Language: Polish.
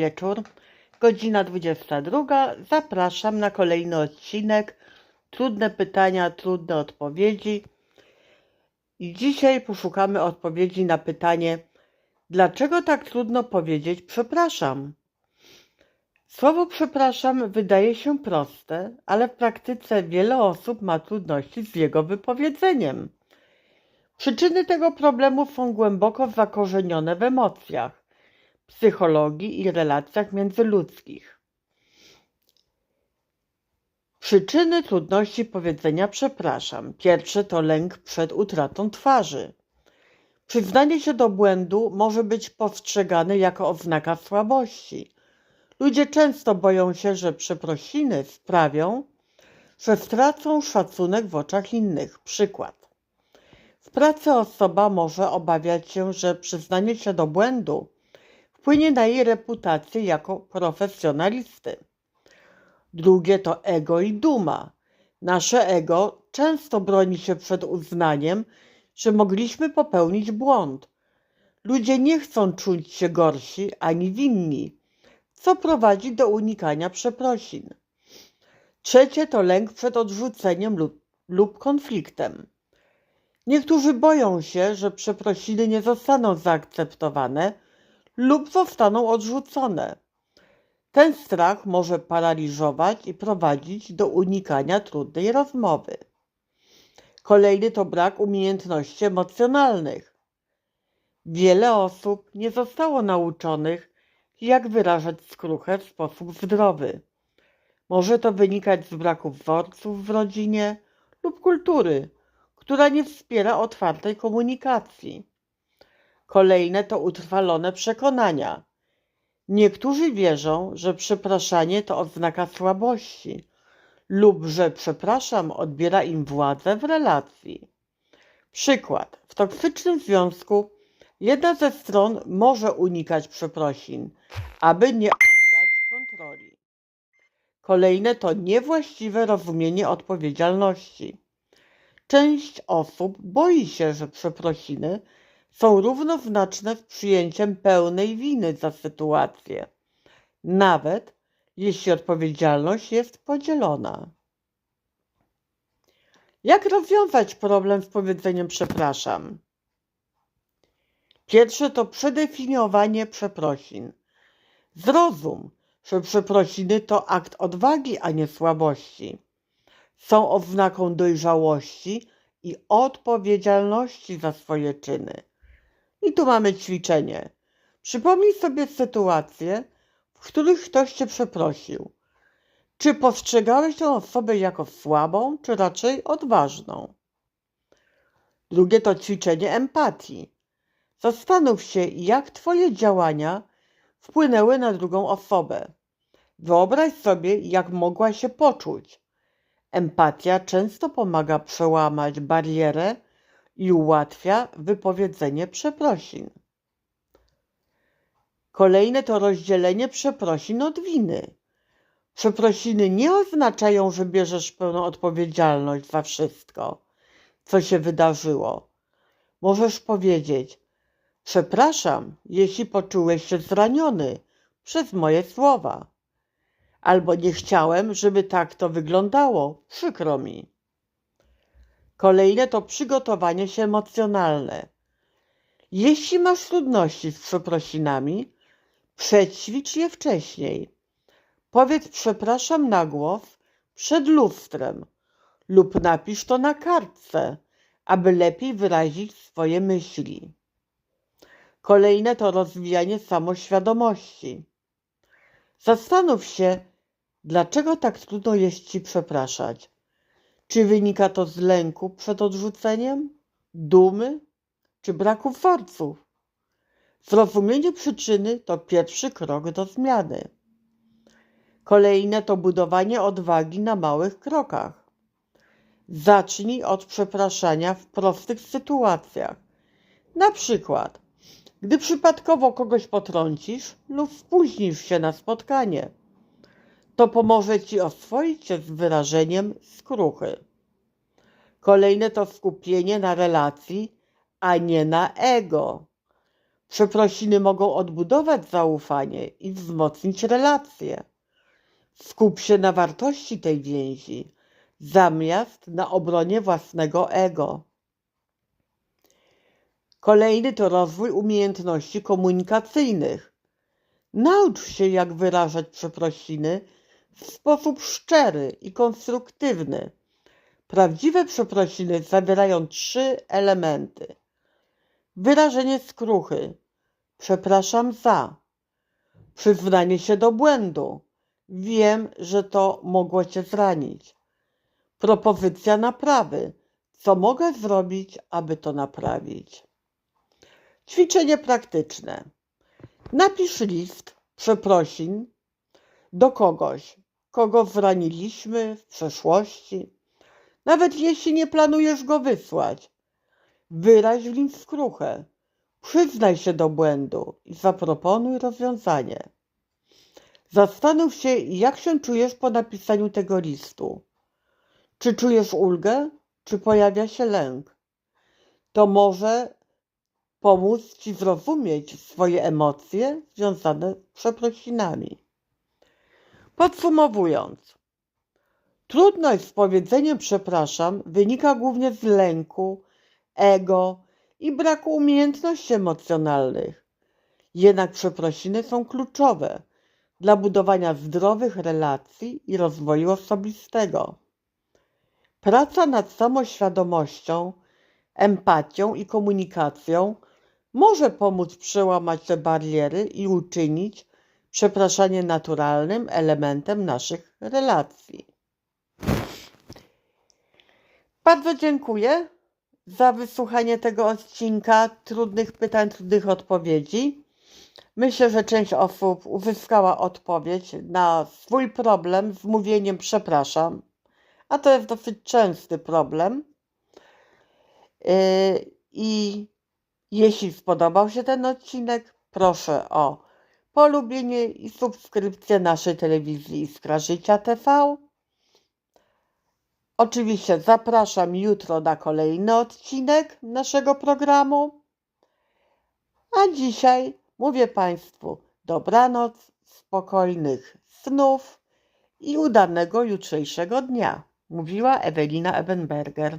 wieczór, godzina 22. Zapraszam na kolejny odcinek. Trudne pytania, trudne odpowiedzi. I dzisiaj poszukamy odpowiedzi na pytanie, dlaczego tak trudno powiedzieć przepraszam? Słowo przepraszam wydaje się proste, ale w praktyce wiele osób ma trudności z jego wypowiedzeniem. Przyczyny tego problemu są głęboko zakorzenione w emocjach, psychologii i relacjach międzyludzkich. Przyczyny trudności powiedzenia przepraszam. Pierwsze to lęk przed utratą twarzy. Przyznanie się do błędu może być postrzegane jako oznaka słabości. Ludzie często boją się, że przeprosiny sprawią, że stracą szacunek w oczach innych. Przykład. W pracy osoba może obawiać się, że przyznanie się do błędu wpłynie na jej reputację jako profesjonalisty. Drugie to ego i duma. Nasze ego często broni się przed uznaniem, że mogliśmy popełnić błąd. Ludzie nie chcą czuć się gorsi ani winni, co prowadzi do unikania przeprosin. Trzecie to lęk przed odrzuceniem lub, lub konfliktem. Niektórzy boją się, że przeprosiny nie zostaną zaakceptowane lub zostaną odrzucone. Ten strach może paraliżować i prowadzić do unikania trudnej rozmowy. Kolejny to brak umiejętności emocjonalnych. Wiele osób nie zostało nauczonych, jak wyrażać skruchę w sposób zdrowy. Może to wynikać z braku wzorców w rodzinie lub kultury, która nie wspiera otwartej komunikacji. Kolejne to utrwalone przekonania. Niektórzy wierzą, że przepraszanie to oznaka słabości lub że przepraszam odbiera im władzę w relacji. Przykład. W toksycznym związku jedna ze stron może unikać przeprosin, aby nie oddać kontroli. Kolejne to niewłaściwe rozumienie odpowiedzialności. Część osób boi się, że przeprosiny są równoznaczne z przyjęciem pełnej winy za sytuację, nawet jeśli odpowiedzialność jest podzielona. Jak rozwiązać problem z powiedzeniem przepraszam? Pierwsze to przedefiniowanie przeprosin. Zrozum, że przeprosiny to akt odwagi, a nie słabości. Są oznaką dojrzałości i odpowiedzialności za swoje czyny. I tu mamy ćwiczenie. Przypomnij sobie sytuacje, w których ktoś cię przeprosił. Czy postrzegałeś tę osobę jako słabą, czy raczej odważną? Drugie to ćwiczenie empatii. Zastanów się, jak Twoje działania wpłynęły na drugą osobę. Wyobraź sobie, jak mogła się poczuć. Empatia często pomaga przełamać barierę i ułatwia wypowiedzenie przeprosin. Kolejne to rozdzielenie przeprosin od winy. Przeprosiny nie oznaczają, że bierzesz pełną odpowiedzialność za wszystko, co się wydarzyło. Możesz powiedzieć: Przepraszam, jeśli poczułeś się zraniony przez moje słowa. Albo nie chciałem, żeby tak to wyglądało. Przykro mi. Kolejne to przygotowanie się emocjonalne. Jeśli masz trudności z przeprosinami, przećwicz je wcześniej. Powiedz przepraszam na głos przed lustrem lub napisz to na kartce, aby lepiej wyrazić swoje myśli. Kolejne to rozwijanie samoświadomości. Zastanów się, dlaczego tak trudno jest ci przepraszać. Czy wynika to z lęku przed odrzuceniem, dumy czy braku wzorców? Zrozumienie przyczyny to pierwszy krok do zmiany. Kolejne to budowanie odwagi na małych krokach. Zacznij od przepraszania w prostych sytuacjach. Na przykład, gdy przypadkowo kogoś potrącisz lub spóźnisz się na spotkanie. To pomoże ci oswoić się z wyrażeniem skruchy. Kolejne to skupienie na relacji, a nie na ego. Przeprosiny mogą odbudować zaufanie i wzmocnić relacje. Skup się na wartości tej więzi, zamiast na obronie własnego ego. Kolejny to rozwój umiejętności komunikacyjnych. Naucz się, jak wyrażać przeprosiny w sposób szczery i konstruktywny. Prawdziwe przeprosiny zawierają trzy elementy: wyrażenie skruchy, przepraszam za, przyznanie się do błędu, wiem, że to mogło cię zranić, propozycja naprawy, co mogę zrobić, aby to naprawić. Ćwiczenie praktyczne. Napisz list przeprosin do kogoś, kogo zraniliśmy w przeszłości. Nawet jeśli nie planujesz go wysłać, wyraź w nim skruchę, przyznaj się do błędu i zaproponuj rozwiązanie. Zastanów się, jak się czujesz po napisaniu tego listu. Czy czujesz ulgę, czy pojawia się lęk? To może pomóc Ci zrozumieć swoje emocje związane z przeprosinami. Podsumowując, trudność z powiedzeniem przepraszam wynika głównie z lęku, ego i braku umiejętności emocjonalnych. Jednak przeprosiny są kluczowe dla budowania zdrowych relacji i rozwoju osobistego. Praca nad samoświadomością, empatią i komunikacją może pomóc przełamać te bariery i uczynić przepraszanie naturalnym elementem naszych relacji. Bardzo dziękuję za wysłuchanie tego odcinka trudnych pytań, trudnych odpowiedzi. Myślę, że część osób uzyskała odpowiedź na swój problem z mówieniem przepraszam, a to jest dosyć częsty problem. Yy, I jeśli spodobał się ten odcinek, proszę o polubienie i subskrypcję naszej telewizji Iskra Życia TV. Oczywiście zapraszam jutro na kolejny odcinek naszego programu. A dzisiaj mówię Państwu dobranoc, spokojnych snów i udanego jutrzejszego dnia, mówiła Ewelina Ebenberger.